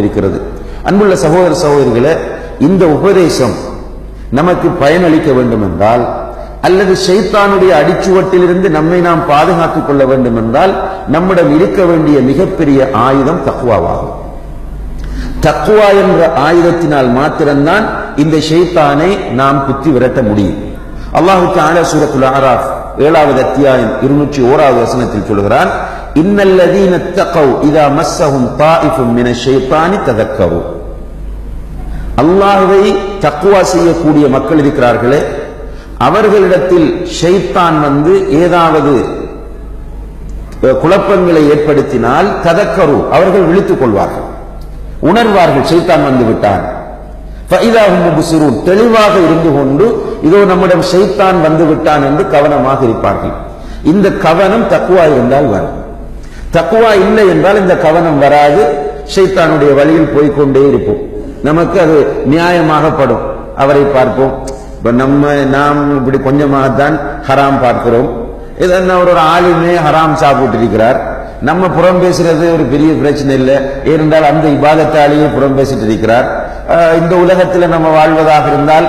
இருக்கிறது. அன்புள்ள சகோதர சகோதரிகளை இந்த உபதேசம் நமக்கு பயனளிக்க வேண்டும் என்றால் அல்லது சைத்தானுடைய அடிச்சுவட்டிலிருந்து நம்மை நாம் பாதுகாத்துக் கொள்ள வேண்டும் என்றால் நம்மிடம் இருக்க வேண்டிய மிகப்பெரிய ஆயுதம் தக்குவாவாகும் தக்குவா என்ற ஆயுதத்தினால் மாத்திரம்தான் இந்த ஷைத்தானை நாம் குத்தி விரட்ட முடியும். அல்லாஹுக்கு தஆலா சூரத்துல் ஆராஃப் ஏழாவது அத்தியாயம் இருநூற்றி ஓராவது வசனத்தில் சொல்கிறான் இன்னல்லதீன தகவ் இதா மஸ்ஸஹும் தாயிஃபும் மின ஷைத்தானி ததக்கவு அல்லாஹுவை தக்குவா செய்யக்கூடிய மக்கள் இருக்கிறார்களே அவர்களிடத்தில் ஷைத்தான் வந்து ஏதாவது குழப்பங்களை ஏற்படுத்தினால் ததக்கரு அவர்கள் விழித்துக் கொள்வார்கள். உணர்வார்கள் சைத்தான் வந்து விட்டான். தெளிவாக இருந்து கொண்டு இதோ நம்மிடம் சைத்தான் வந்து விட்டான் என்று கவனமாக இருப்பார்கள். இந்த கவனம் தக்குவா இருந்தால் வரும். தக்குவா இல்லை என்றால் இந்த கவனம் வராது. சைத்தானுடைய வழியில் போய்க்கொண்டே இருப்போம். நமக்கு அது நியாயமாகப்படும். அவரை பார்ப்போம். இப்ப நம்ம நாம் இப்படி கொஞ்சமாகத்தான் ஹராம் பார்க்கிறோம். இதென்ன ஒரு ஆளுமே ஹராம் சாப்பிட்டு இருக்கிறார் நம்ம புறம் பேசுறது ஒரு பெரிய பிரச்சனை இல்லை. ஏனென்றால் அந்த இபாதத்தாலேயே புறம் பேசிட்டு இருக்கிறார் ஆஹ் இந்த உலகத்தில் நம்ம வாழ்வதாக இருந்தால்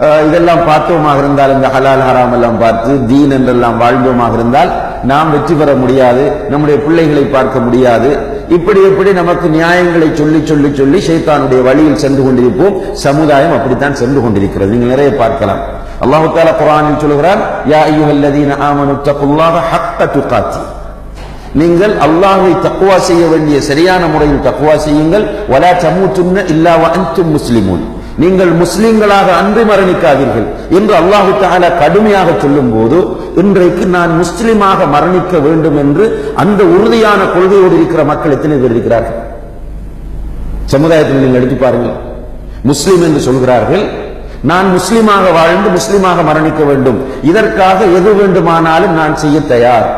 ஆஹ் இதெல்லாம் பார்த்தோமாக இருந்தால் இந்த ஹலால் ஹராம் எல்லாம் பார்த்து தீன் என்றெல்லாம் வாழ்ந்தோமாக இருந்தால் நாம் வெற்றி பெற முடியாது நம்முடைய பிள்ளைகளை பார்க்க முடியாது. இப்படி எப்படி நமக்கு நியாயங்களை சொல்லி சொல்லி சொல்லி ஷைத்தானுடைய வழியில் சென்று கொண்டிருப்போம். சமுதாயம் அப்படித்தான் சென்று கொண்டிருக்கிறது. நீங்க நிறைய பார்க்கலாம். அல்லாஹு தாலா குரானில் சொல்கிறான் யா ஐயுஹல்லதீன ஆமனு தக்குல்லாஹ ஹக்க நீங்கள் அல்லாஹை தக்குவா செய்ய வேண்டிய சரியான முறையில் தக்குவா செய்யுங்கள். வலா தமூத்துன்ன இல்லா வ அன்தும் முஸ்லிமூன். நீங்கள் முஸ்லிம்களாக அன்று மரணிக்காதீர்கள் என்று அல்லாஹு தாலா கடுமையாக சொல்லும் போது இன்றைக்கு நான் முஸ்லிமாக மரணிக்க வேண்டும் என்று அந்த உறுதியான கொள்கையோடு இருக்கிற மக்கள் எத்தனை பேர் இருக்கிறார்கள்? சமுதாயத்தில் நீங்கள் எடுத்து பாருங்கள். முஸ்லிம் என்று சொல்கிறார்கள் நான் முஸ்லிமாக வாழ்ந்து முஸ்லிமாக மரணிக்க வேண்டும் இதற்காக எது வேண்டுமானாலும் நான் செய்ய தயார்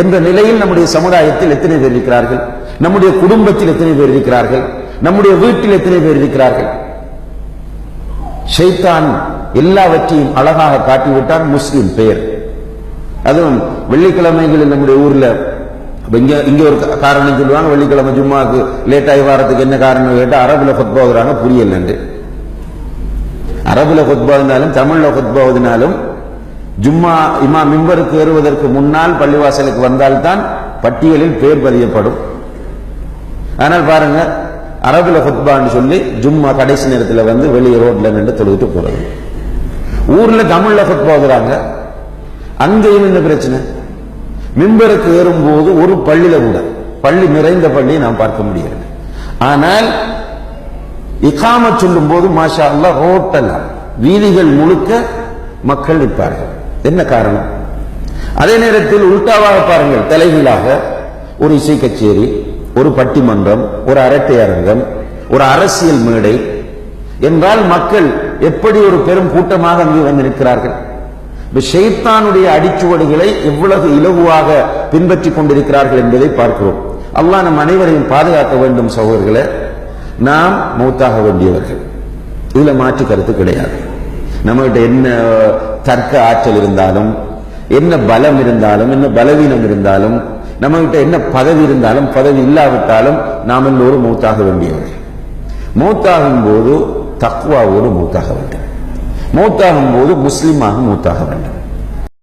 என்ற நிலையில் நம்முடைய சமுதாயத்தில் எத்தனை பேர் இருக்கிறார்கள்? நம்முடைய குடும்பத்தில் எத்தனை பேர் இருக்கிறார்கள்? நம்முடைய வீட்டில் எத்தனை பேர் இருக்கிறார்கள்? ஷைத்தான் எல்லாவற்றையும் அழகாக காட்டிவிட்டான் முஸ்லிம் பெயர். அதுவும் வெள்ளிக்கிழமைகளில் நம்முடைய ஊர்ல இங்க இங்க ஒரு காரணம் சொல்லுவாங்க வெள்ளிக்கிழமை ஜும்மாவுக்கு லேட் ஆகி வாரத்துக்கு என்ன காரணம் கேட்டா அரபுல கொத்பாவுறாங்க புரியலண்டு அரபுல கொத்பாவினாலும் தமிழ்ல கொத்பாவதினாலும் ஜும்மா இமா மிம்பருக்கு ஏறுவதற்கு முன்னால் பள்ளிவாசலுக்கு வந்தால்தான் பட்டியலில் பேர் பதியப்படும். ஆனால் பாருங்க அரபுல ஹுத்பான்னு சொல்லி ஜும்மா கடைசி நேரத்துல வந்து வெளியே ரோட்ல நின்று தொழுகிட்டு போறது. ஊர்ல தமிழ்ல ஹுத்பா அங்கேயும் என்ன பிரச்சனை? மிம்பருக்கு ஏறும்போது ஒரு பள்ளியில கூட பள்ளி நிறைந்த பள்ளியை நாம் பார்க்க முடியாது ஆனால் இகாம சொல்லும் போது மாஷா அல்லா ரோட்டெல்லாம் வீதிகள் முழுக்க மக்கள் நிற்பார்கள். என்ன காரணம்? அதே நேரத்தில் உல்டாவாக பாருங்கள் தலைகீழாக ஒரு இசை கச்சேரி. ஒரு பட்டிமன்றம் ஒரு அரட்டை அரங்கம் ஒரு அரசியல் மேடை என்றால் மக்கள் எப்படி ஒரு பெரும் கூட்டமாக அங்கு வந்து நிற்கிறார்கள்? ஷெய்தானுடைய ஷைத்தானுடைய அடிச்சுவடுகளை எவ்வளவு இலகுவாக பின்பற்றிக் கொண்டிருக்கிறார்கள் என்பதை பார்க்கிறோம். அல்லாஹ் நம் அனைவரையும் பாதுகாக்க வேண்டும் சகோதரர்களை. நாம் மௌத்தாக வேண்டியவர்கள். இதுல மாற்று கருத்து கிடையாது. நம்மகிட்ட என்ன தர்க்க ஆற்றல் இருந்தாலும் என்ன பலம் இருந்தாலும் என்ன பலவீனம் இருந்தாலும் நம்மகிட்ட என்ன பதவி இருந்தாலும் பதவி இல்லாவிட்டாலும் நாம் எல்லோரும் மூத்தாக வேண்டியவர்கள் மூத்தாகும் போது தக்குவாவோடு மூத்தாக வேண்டும். மூத்தாகும் போது முஸ்லீமாக மூத்தாக வேண்டும்.